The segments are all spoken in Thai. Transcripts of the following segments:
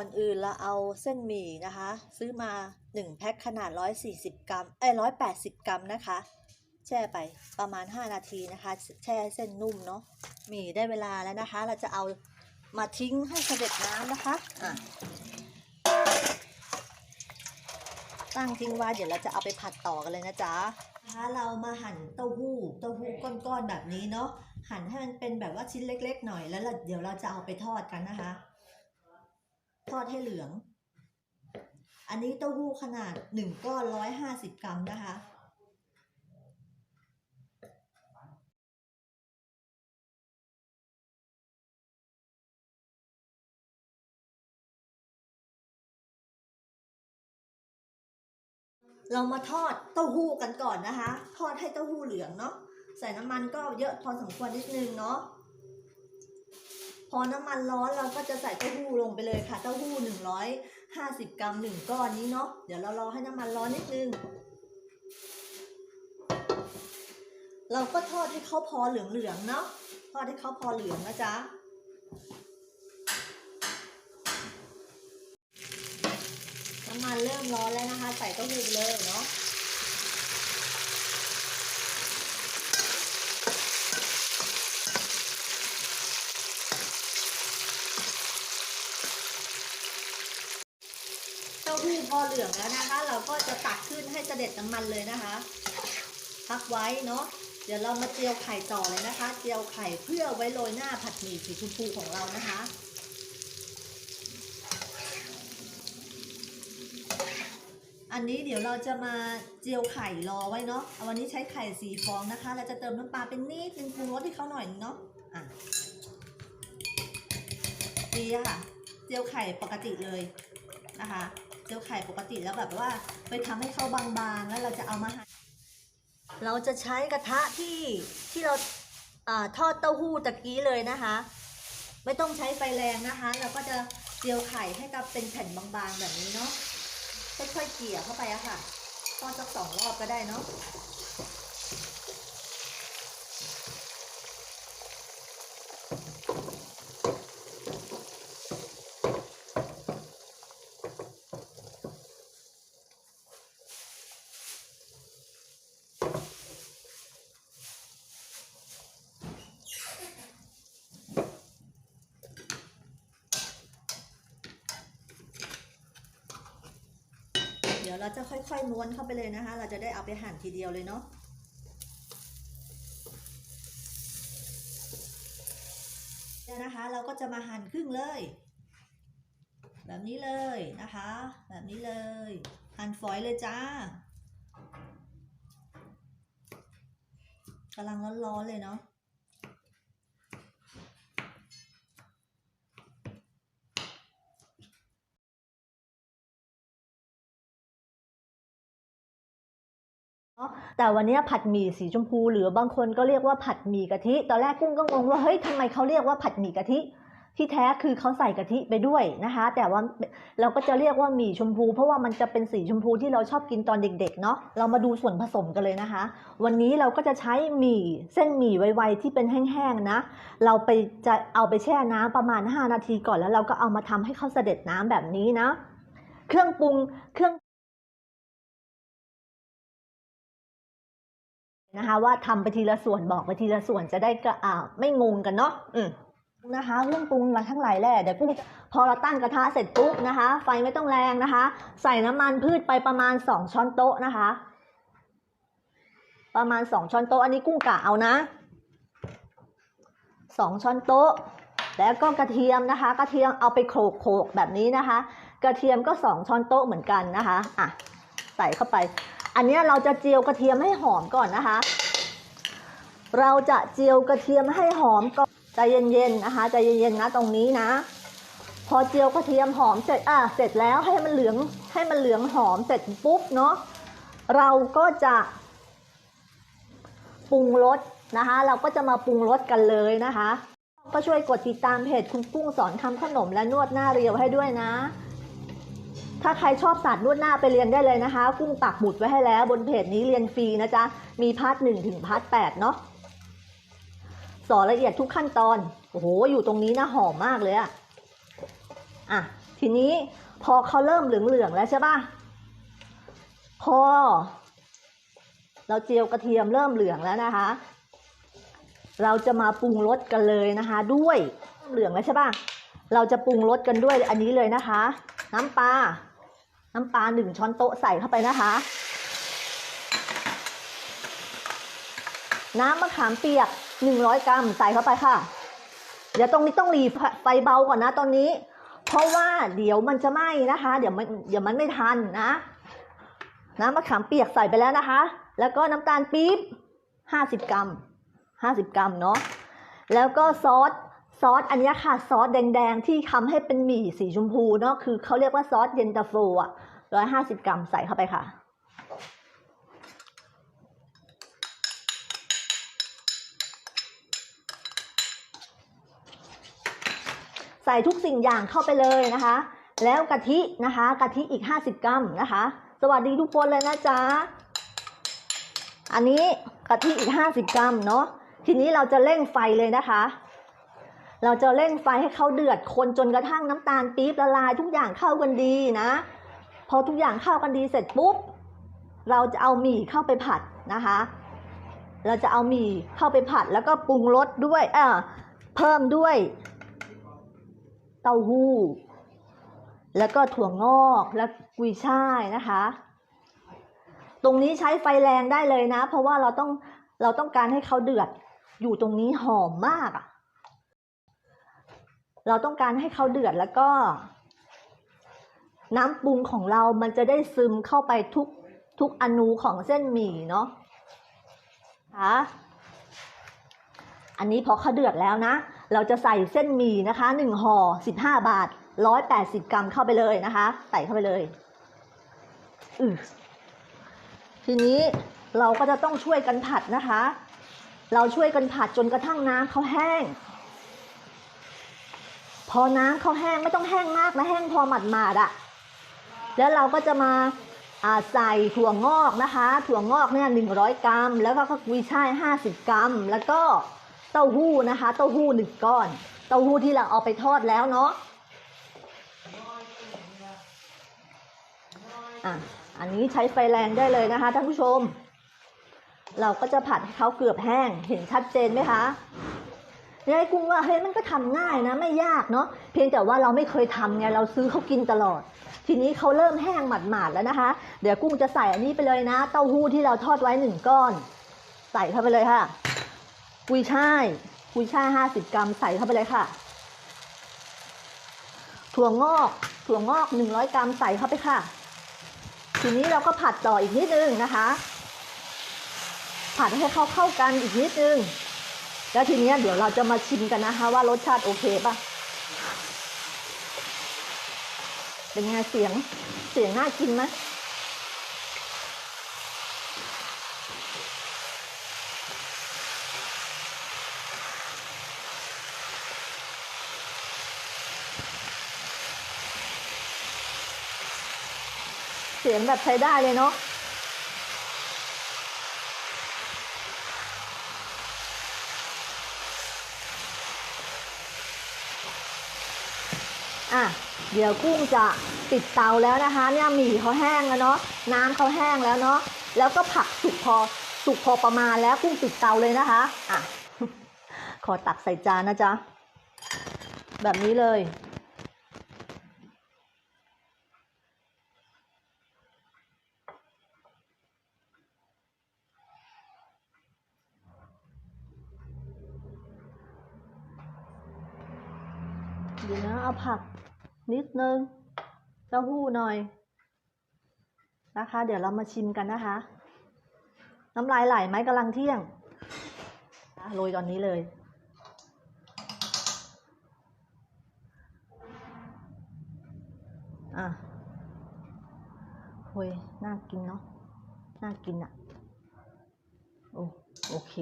ก่อนอื่นเราเอาเส้นหมี่นะคะ ซื้อมา 1 แพ็คขนาด 140 กรัมเอ้ย180 กรัมนะคะ แช่ไปประมาณ 5 นาทีนะคะ แช่ให้เส้นนุ่มเนาะหมี่ได้เวลาแล้วนะคะ เราจะเอามาทิ้งให้เสด็จน้ำนะคะอะตั้งทิ้งไว้เดี๋ยวเราจะเอาไปผัดต่อกันเลยนะจ๊ะนะคะเรามาหั่นเต้าหู้เต้าหู้ก้อนๆแบบนี้เนาะหั่นให้มันเป็นแบบว่าชิ้นเล็ก ๆ หน่อยแล้วเราเดี๋ยวเราจะเอาไปทอดกันนะคะ ทอดให้เหลือง อันนี้เต้าหู้ขนาดหนึ่งก้อนร้อยห้าสิบกรัมนะคะเรามาทอดเต้าหู้กันก่อนนะคะ ทอดให้เต้าหู้เหลืองเนาะ ใส่น้ำมันก็เยอะพอสมควรนิดนึงเนาะ พอน้ำมันร้อนเราก็จะใส่เต้าหู้ลงไปเลยค่ะ เต้าหู้หนึ่งร้อยห้าสิบกรัมหนึ่งก้อนนี้เนาะ เดี๋ยวเรารอให้น้ำมันร้อนนิดนึง เราก็ทอดให้เขาพอเหลืองๆเนาะ ทอดให้เขาพอเหลืองนะจ๊ะน้ำมันเริ่มร้อนแล้วนะคะ ใส่เต้าหู้ไปเลยเนาะ หู้พอเหลืองแล้วนะคะ เราก็จะตักขึ้นให้เสด็จน้ำมันเลยนะคะ พักไว้เนาะเดี๋ยวเรามาเจียวไข่ต่อเลยนะคะ เจียวไข่เพื่อไว้โรยหน้าผัดหมี่สีชมพูของเรานะคะอันนี้เดี๋ยวเราจะมาเจียวไข่รอไว้เนาะเอาวันนี้ใช้ไข่สีฟองนะคะ เราจะเติมน้ำปลาเป็นนิดนึงปรุงรสให้เขาหน่อยเนาะอะดีค่ะ เจียวไข่ปกติเลยนะคะ เจียวไข่ปกติแล้วแบบว่า ไปทำให้เขาบางๆ แล้วเราจะเอามาหั่นเราจะใช้กระทะที่ที่เราอาทอดเต้าหู้ตะกี้เลยนะคะ ไม่ต้องใช้ไฟแรงนะคะ เราก็จะเจียวไข่ให้กับเป็นแผ่นบางๆแบบนี้เนาะค่อยๆเกี่ยเข้าไปอะค่ะทอดสักสองรอบก็ได้เนาะ ดี๋ยวเราจะค่อยๆม้วนเข้าไปเลยนะคะ เราจะได้เอาไปหั่นทีเดียวเลยเนาะเดี๋ยวนะคะ เราก็จะมาหั่นครึ่งเลย แบบนี้เลยนะคะ แบบนี้เลย หั่นฝอยเลยจ้ากำลังร้อนๆเลยเนาะ แต่วันนี้ผัดหมี่สีชมพู หรือบางคนก็เรียกว่าผัดหมี่กะทิ ตอนแรกกุ้งก็งงว่าเฮ้ยทำไมเขาเรียกว่าผัดหมี่กะทิ ที่แท้คือเขาใส่กะทิไปด้วยนะคะ แต่ว่าเราก็จะเรียกว่าหมี่ชมพู เพราะว่ามันจะเป็นสีชมพูที่เราชอบกินตอนเด็กๆเนาะ เรามาดูส่วนผสมกันเลยนะคะ วันนี้เราก็จะใช้หมี่เส้นหมี่ไวๆที่เป็นแห้งๆนะ เราไปจะเอาไปแช่น้ำประมาณ 5 นาทีก่อนแล้วเราก็เอามาทำให้เขาเสด็จน้ำแบบนี้นะ เครื่องปรุงเครื่อง นะคะ ว่าทำไปทีละส่วนบอกไปทีละส่วนจะได้ก็อ่าไม่งงกันเนาะอืมนะคะเรื่องปรุงมาทั้งหลายแหละเดี๋ยวกุ้งพอเราตั้งกระทะเสร็จปุ๊บนะคะ ไฟไม่ต้องแรงนะคะ ใส่น้ำมันพืชไปประมาณสองช้อนโต๊ะนะคะ ประมาณสองช้อนโต๊ะอันนี้กุ้งกะเอานะสองช้อนโต๊ะ แล้วก็กระเทียมนะคะ กระเทียมเอาไปโขลกโขลกแบบนี้นะคะ กระเทียมก็สองช้อนโต๊ะเหมือนกันนะคะอะใส่เข้าไป อันนี้เราจะเจียวกระเทียมให้หอมก่อนนะคะ เราจะเจียวกระเทียมให้หอมก่อนใจเย็นๆนะคะใจเย็นๆนะตรงนี้นะ พอเจียวกระเทียมหอมเสร็จอะเสร็จแล้วให้มันเหลืองให้มันเหลืองหอมเสร็จปุ๊บเนาะเราก็จะปรุงรสนะคะ เราก็จะมาปรุงรสกันเลยนะคะ ก็ช่วยกดติดตามเพจคุณปุ้งสอนทำขนมและนวดหน้าเรียวให้ด้วยนะ ถ้าใครชอบศาสตร์นวดหน้าไปเรียนได้เลยนะคะ กุ้งปักหมุดไว้ให้แล้วบนเพจนี้เรียนฟรีนะจ๊ะ มีพาร์ทหนึ่งถึงพาร์ทแปดเนาะ สอนละเอียดทุกขั้นตอน โอ้โห อยู่ตรงนี้นะหอมมากเลยอะอะ ทีนี้พอเขาเริ่มเหลืองๆแล้วใช่ป่ะพอ เราเจียวกระเทียมเริ่มเหลืองแล้วนะคะ เราจะมาปรุงรสกันเลยนะคะ ด้วยเหลืองแล้วใช่ป่ะเราจะปรุงรสกันด้วยอันนี้เลยนะคะ น้ำปลา น้ำปลาหนึ่งช้อนโต๊ะใส่เข้าไปนะคะ น้ำมะขามเปียก100กรัมใส่เข้าไปค่ะ เดี๋ยวตรงนี้ต้องรีไฟเบาก่อนนะตอนนี้ เพราะว่าเดี๋ยวมันจะไหม้นะคะ เดี๋ยวมันเดี๋ยวมันไม่ทันนะ น้ำมะขามเปียกใส่ไปแล้วนะคะ แล้วก็น้ำตาลปี๊บ50กรัม50กรัมเนาะแล้วก็ซอส ซอสอันนี้ค่ะซอสแดงๆ ที่ทำให้เป็นหมี่สีชมพูเนาะคือเขาเรียกว่าซอสเย็นตาโฟอะ150กรัมใส่เข้าไปค่ะ ใส่ทุกสิ่งอย่างเข้าไปเลยนะคะ แล้วกะทินะคะ กะทิอีก50กรัมนะคะ สวัสดีทุกคนเลยนะจ๊ะ อันนี้กะทิอีก50กรัมเนาะทีนี้เราจะเร่งไฟเลยนะคะ เราจะเร่งไฟให้เขาเดือดคนจนกระทั่งน้ำตาลปี๊บละลายทุกอย่างเข้ากันดีนะ พอทุกอย่างเข้ากันดีเสร็จปุ๊บ เราจะเอาหมี่เข้าไปผัดนะคะ เราจะเอาหมี่เข้าไปผัดแล้วก็ปรุงรสด้วยเออเพิ่มด้วย เต้าหู้ แล้วก็ถั่วงอกและกุยช่ายนะคะ ตรงนี้ใช้ไฟแรงได้เลยนะ เพราะว่าเราต้องเราต้องการให้เขาเดือดอยู่ตรงนี้หอมมากอะ เราต้องการให้เขาเดือดแล้วก็ น้ำปรุงของเรามันจะได้ซึมเข้าไปทุกทุกอนูของเส้นหมี่เนาะค่ะอันนี้พอเขาเดือดแล้วนะ เราจะใส่เส้นหมี่นะคะหนึ่งห่อสิบห้าบาทร้อยแปดสิบกรัมเข้าไปเลยนะคะ ใส่เข้าไปเลยอือทีนี้เราก็จะต้องช่วยกันผัดนะคะ เราช่วยกันผัดจนกระทั่งน้ำเขาแห้ง พอน้ำเขาแห้งไม่ต้องแห้งมากนะแห้งพอหมาดหมาดอะแล้วเราก็จะมาอ่าใส่ถั่วงอกนะคะ ถั่วงอกเนี่ยหนึ่งร้อยกรัม แล้วก็กุยช่ายห้าสิบกรัม แล้วก็เต้าหู้นะคะ เต้าหู้หนึ่งก้อน เต้าหู้ที่เราเอาไปทอดแล้วเนาะอะอันนี้ใช้ไฟแรงได้เลยนะคะท่านผู้ชม เราก็จะผัดให้เขาเกือบแห้งเห็นชัดเจนไหมคะ ยายกุ้งว่าเฮ้ยมันก็ทำง่ายนะ ไม่ยากเนาะเพียงแต่ว่าเราไม่เคยทำไงเราซื้อเขากินตลอด ทีนี้เขาเริ่มแห้งหมาดๆแล้วนะคะ เดี๋ยวกุ้งจะใส่อันนี้ไปเลยนะ เต้าหู้ที่เราทอดไว้หนึ่งก้อน ใส่เข้าไปเลยค่ะกุยช่ายกุยช่ายห้าสิบกรัมใส่เข้าไปเลยค่ะ ถั่วงอกถั่วงอกหนึ่งร้อยกรัมใส่เข้าไปค่ะ ทีนี้เราก็ผัดต่ออีกนิดนึงนะคะ ผัดให้เข้าเข้ากันอีกนิดนึง แล้วทีนี้เดี๋ยวเราจะมาชิมกันนะคะ ว่ารสชาติโอเคป่ะ เป็นไงเสียง เสียงน่ากินไหมเสียงแบบใช้ได้เลยเนาะ อะเดี๋ยวกุ้งจะปิดเตาแล้วนะคะ เนี่ยหมี่เขาแห้งแล้วเนาะน้ำเขาแห้งแล้วเนาะแล้วก็ผักสุกพอสุกพอประมาณแล้วกุ้งปิดเตาเลยนะคะอะขอตักใส่จานนะจ๊ะแบบนี้เลยเดี๋ยวนะเอาผัก นิดนึงเต้าหู้หน่อย นะคะ เดี๋ยวเรามาชิมกันนะคะ น้ำลายไหลไหมกำลังเที่ยงโรยตอนนี้เลย อะโอ้ยน่ากินเนาะ น่ากินอะ่ะโอ้โอเค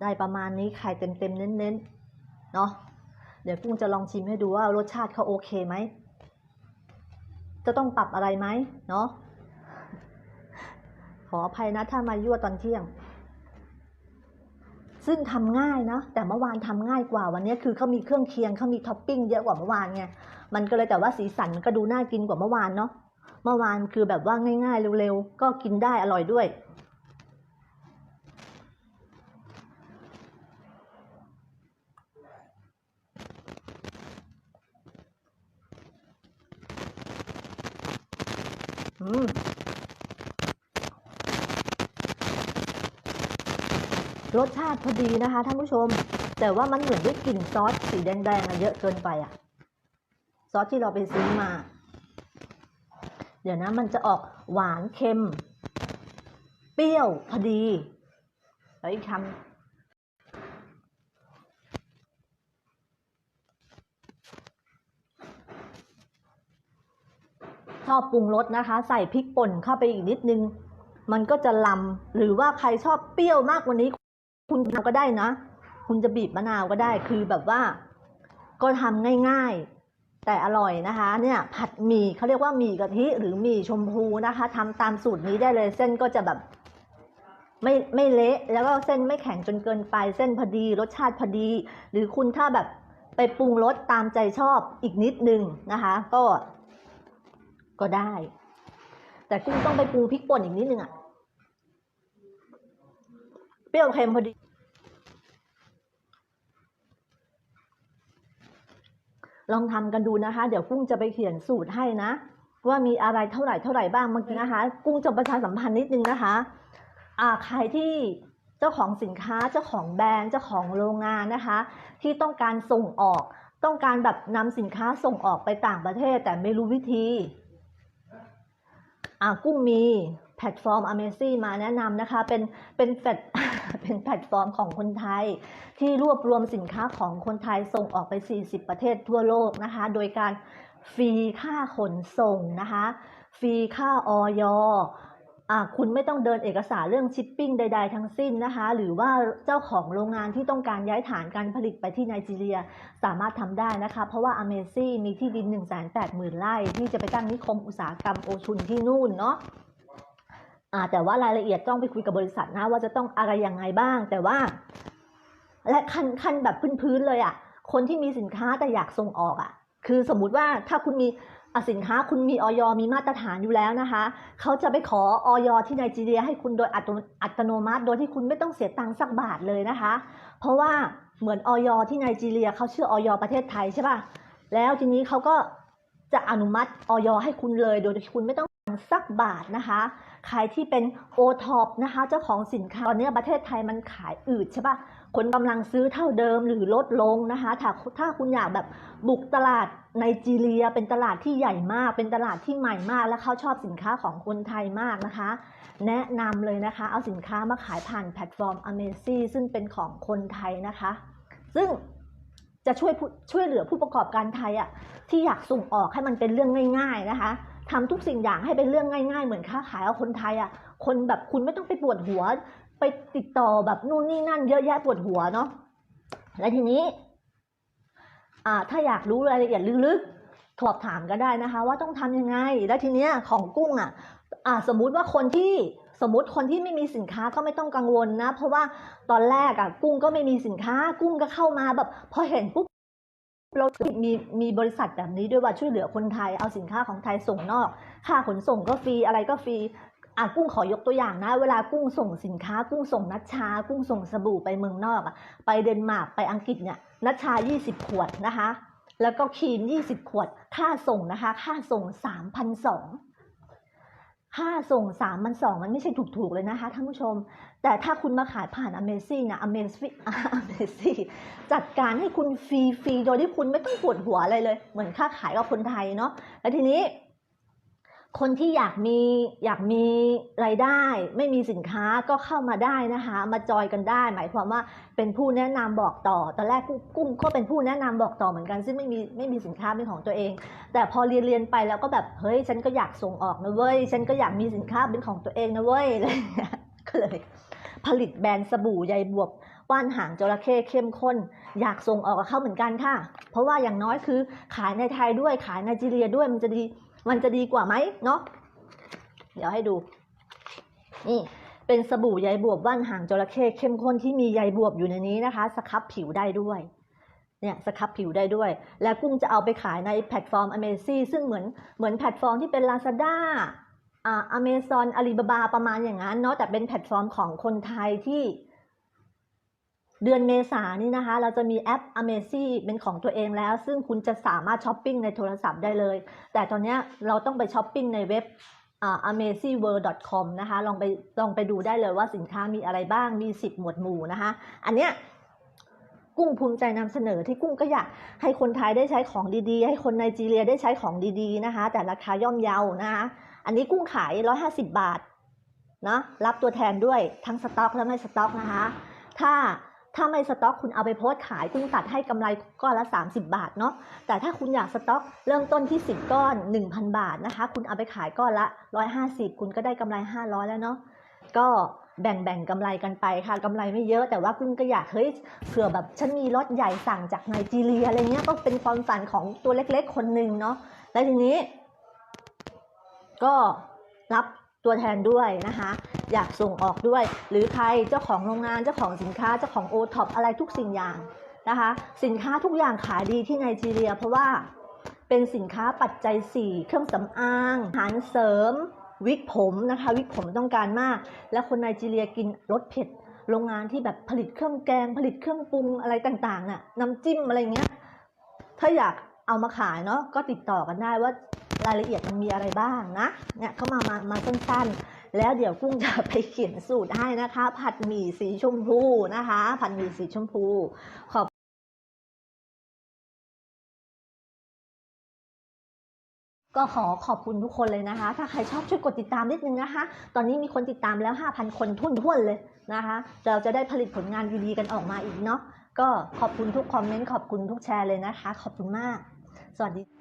ได้ประมาณนี้ไข่เต็มๆเน้นๆ เนาะ ดี๋ยวกุ้งจะลองชิมให้ดูว่ารสชาติเขาโอเคไหม จะต้องปรับอะไรไหมเนาะ ขออภัยนะถ้ามายั่วตอนเที่ยง ซึ่งทำง่ายนะ แต่เมื่อวานทำง่ายกว่าวันนี้คือเขามีเครื่องเคียงเขามีท็อปปิ้งเยอะกว่าเมื่อวานไง มันก็เลยแต่ว่าสีสันก็ดูน่ากินกว่าเมื่อวานเนาะ เมื่อวานคือแบบว่าง่าย ๆ เร็วๆ ก็กินได้อร่อยด้วย รสชาติพอดีนะคะท่านผู้ชม แต่ว่ามันเหมือนได้กลิ่นซอสสีแดงๆอะเยอะเกินไปอะซอสที่เราไปซื้อมา เดี๋ยวนะมันจะออกหวานเค็ม เปรี้ยวพอดี แล้วอีกคำ ชอบปรุงรสนะคะ ใส่พริกป่นเข้าไปอีกนิดนึง มันก็จะลำหรือว่าใครชอบเปรี้ยวมากกว่านี้ คุณทำก็ได้นะ คุณจะบีบมะนาวก็ได้คือแบบว่า ก็ทำง่ายๆ แต่อร่อยนะคะ เนี่ยผัดหมี่เขาเรียกว่าหมี่กะทิหรือหมี่ชมพูนะคะทำตามสูตรนี้ได้เลยเส้นก็จะแบบไม่ไม่เละแล้วก็เส้นไม่แข็งจนเกินไปเส้นพอดี รสชาติพอดี หรือคุณถ้าแบบไปปรุงรสตามใจชอบอีกนิดนึงนะคะ ก็ ก็ได้ แต่กุ้งต้องไปปรุงพริกป่นอีกนิดนึงอะเปรี้ยวเค็มพอดี ลองทำกันดูนะคะ เดี๋ยวกุ้งจะไปเขียนสูตรให้นะ ว่ามีอะไรเท่าไหร่เท่าไหร่บ้างเมื่อกี้นะคะ กุ้งจะประชาสัมพันธ์นิดนึงนะคะ อ่าใครที่เจ้าของสินค้าเจ้าของแบรนด์เจ้าของโรงงานนะคะ ที่ต้องการส่งออก ต้องการแบบนำสินค้าส่งออกไปต่างประเทศ แต่ไม่รู้วิธี อ่ากุ้งมีแพลตฟอร์ม a m a z i มาแนะนำนะคะ เป็นเป็นแพลตเป็นแพลตฟอร์มของคนไทย ที่รวบรวมสินค้าของคนไทยส่งออกไป 40 ประเทศทั่วโลกนะคะ โดยการฟรีค่าขนส่งนะคะ ฟรีค่าออยอ คุณไม่ต้องเดินเอกสารเรื่องชิปปิ้งใด ๆ ทั้งสิ้นนะคะ หรือว่าเจ้าของโรงงานที่ต้องการย้ายฐานการผลิตไปที่ไนจีเรีย สามารถทำได้นะคะ เพราะว่า a m a z i มีที่ดิน 1 8 0 0 0 0ไร่ที่จะไปตั้งนิคมอุตสาหกรรมโอชุนที่นู่นเนาะแต่ว่ารายละเอียดต้องไปคุยกับบริษัทนะว่าจะต้องอะไรยังไงบ้าง แต่ว่า และขั้นขั้นแบบพื้นๆเลยอะ่ะ คนที่มีสินค้าแต่อยากส่งออกอะ่ะ คือสมมุติว่าถ้าคุณมี สินค้าคุณมีออยมีมาตรฐานอยู่แล้วนะคะ เขาจะไปขอออยที่ไนจีเรียให้คุณโดยอัตโนอัตโนมัติ โดยที่คุณไม่ต้องเสียตังค์สักบาทเลยนะคะ เพราะว่าเหมือนออยที่ไนจีเรียเขาชื่อออยประเทศไทยใช่ป่ะ แล้วทีนี้เขาก็จะอนุมัติออยให้คุณเลย โดยที่คุณไม่ต้อง สักบาทนะคะใครที่เป็นโอท็อปนะคะเจ้าของสินค้าตอนนี้ประเทศไทยมันขายอืดใช่ป่ะคนกำลังซื้อเท่าเดิมหรือลดลงนะคะถ้าถ้าคุณอยากแบบบุกตลาดไนจีเรีย เป็นตลาดที่ใหญ่มาก เป็นตลาดที่ใหม่มาก และเขาชอบสินค้าของคนไทยมากนะคะ แนะนำเลยนะคะ เอาสินค้ามาขายผ่านแพลตฟอร์ม a m a z i ซึ่งเป็นของคนไทยนะคะ ซึ่งจะช่วยช่วยเหลือผู้ประกอบการไทยอะ่ะที่อยากส่งออกให้มันเป็นเรื่องง่าย ๆนะคะ ทำทุกสิ่งอย่างให้เป็นเรื่องง่าย ๆ เหมือนค้าขายเอาคนไทยอะ่ะคนแบบคุณไม่ต้องไปปวดหัว ไปติดต่อแบบนู่นนี่นั่น เยอะแยะปวดหัวเนาะและทีนี้อ่าถ้าอยากรู้รายละเอียดลึกๆสอบถามก็ได้นะคะ ว่าต้องทำยังไง แล้วทีเนี้ยของกุ้งอะอ่าสมมุติว่าคนที่สมมติคนที่ไม่มีสินค้าก็ไม่ต้องกังวลนะ เพราะว่าตอนแรกอะกุ้งก็ไม่มีสินค้า กุ้งก็เข้ามาแบบพอเห็นปุ๊บ เรามีมีบริษัทแบบนี้ด้วยว่าช่วยเหลือคนไทยเอาสินค้าของไทยส่งนอก ค่าขนส่งก็ฟรีอะไรก็ฟรีอะกุ้งขอยกตัวอย่างนะ เวลากุ้งส่งสินค้า กุ้งส่งนัชชา กุ้งส่งสบู่ไปเมืองนอกอะไปเดนมาร์กไปอังกฤษเนี่ยนัชชา 20 ขวดนะคะ แล้วก็ครีม 20 ขวด ค่าส่งนะคะ ค่าส่ง 3,200 ค่าส่งสามมันสองมันไม่ใช่ถูกๆเลยนะคะท่านผู้ชม แต่ถ้าคุณมาขายผ่าน Amazing นะ Amazing Amazing จัดการให้คุณฟรีๆโดยที่คุณไม่ต้องปวดหัวอะไรเลย เหมือนค่าขายกับคนไทยเนาะแล้วทีนี้ คนที่อยากมีอยากมีรายได้ ไม่มีสินค้าก็เข้ามาได้นะคะ มาจอยกันได้ หมายความว่าเป็นผู้แนะนำบอกต่อตอนแรกกุ้งก็เป็นผู้แนะนำบอกต่อเหมือนกัน ซึ่งไม่มีไม่มีสินค้าเป็นของตัวเอง แต่พอเรียนเรียนไปแล้วก็แบบเฮ้ยฉันก็อยากส่งออกนะเว้ยฉันก็อยากมีสินค้าเป็นของตัวเองนะเว้ยเงี้ยก็เลยผลิตแบรนด์สบู่ใยบวบว่านหางจระเข้เข้มข้น อยากส่งออกกับเขาเหมือนกันค่ะ เพราะว่าอย่างน้อยคือขายในไทยด้วยขายในจีเรียด้วยมันจะดี มันจะดีกว่าไหมเนาะเดี๋ยวให้ดู นี่เป็นสบู่ใยบวบว่านหางจระเข้เข้มข้นที่มีใยบวบอยู่ในนี้นะคะสครับผิวได้ด้วยเนี่ยสครับผิวได้ด้วย และกุ้งจะเอาไปขายในแพลตฟอร์ม Amazing ซึ่งเหมือนเหมือนแพลตฟอร์มที่เป็น Lazada อ่า Amazon Alibaba ประมาณอย่างนั้นเนาะแต่เป็นแพลตฟอร์มของคนไทยที่ เดือนเมษานี่นะคะ เราจะมีแอป Amazi เป็นของตัวเองแล้ว ซึ่งคุณจะสามารถช้อปปิ้งในโทรศัพท์ได้เลย แต่ตอนนี้เราต้องไปช้อปปิ้งในเว็บอ่า amazingworld.com นะคะ ลองไปลองไปดูได้เลยว่าสินค้ามีอะไรบ้าง มี 10 หมวดหมู่นะคะ อันเนี้ยกุ้งภูมิใจนำเสนอที่กุ้งก็อยากให้คนไทยได้ใช้ของดีๆ ให้คนไนจีเรียได้ใช้ของดีๆนะคะ แต่ราคาย่อมเยานะคะอันนี้กุ้งขาย 150 บาทนะรับตัวแทนด้วยทั้งสต็อกและไม่สต็อกนะคะ ถ้า ถ้าไม่สต็อกคุณเอาไปโพสขายกุ้งตัดให้กำไรก้อนละ 30 บาทเนาะแต่ถ้าคุณอยากสต็อกเริ่มต้นที่ 10 ก้อน 1,000 บาทนะคะ คุณเอาไปขายก้อนละ 150 คุณก็ได้กำไร 500 แล้วเนาะก็แบ่งแบ่งกำไรกันไปค่ะกำไรไม่เยอะแต่ว่ากุ้งก็อยากเฮ้ยเผื่อแบบฉันมีรถใหญ่สั่งจากไนจีเรียอะไรเงี้ยก็เป็นความฝันของตัวเล็กๆ คนหนึ่งเนาะแล้วทีนี้ ก็รับ ตัวแทนด้วยนะคะ อยากส่งออกด้วย หรือใครเจ้าของโรงงานเจ้าของสินค้าเจ้าของโอท็อปอะไรทุกสิ่งอย่างนะคะ สินค้าทุกอย่างขายดีที่ไนจีเรีย เพราะว่าเป็นสินค้าปัจจัย 4 เครื่องสำอางอาหารเสริม วิกผมนะคะ วิกผมต้องการมาก แล้วคนไนจีเรียกินรสเผ็ดโรงงานที่แบบผลิตเครื่องแกง ผลิตเครื่องปรุงอะไรต่างๆน่ะน้ำจิ้มอะไรเงี้ย ถ้าอยากเอามาขายเนาะก็ติดต่อกันได้ว่า รายละเอียดมันมีอะไรบ้างนะเนี่ยเข้ามามามาสั้นๆ แล้วเดี๋ยวกุ้งจะไปเขียนสูตรให้นะคะ ผัดหมี่สีชมพูนะคะ ผัดหมี่สีชมพูขอบก็ขอขอบคุณทุกคนเลยนะคะ ถ้าใครชอบช่วยกดติดตามนิดนึงนะคะ ตอนนี้มีคนติดตามแล้ว 5,000 คนทุ่นท่วนๆเลยนะคะ เราจะได้ผลิตผลงานดีๆกันออกมาอีกเนาะ ก็ขอบคุณทุกคอมเมนต์ ขอบคุณทุกแชร์เลยนะคะ ขอบคุณมาก สวัสดี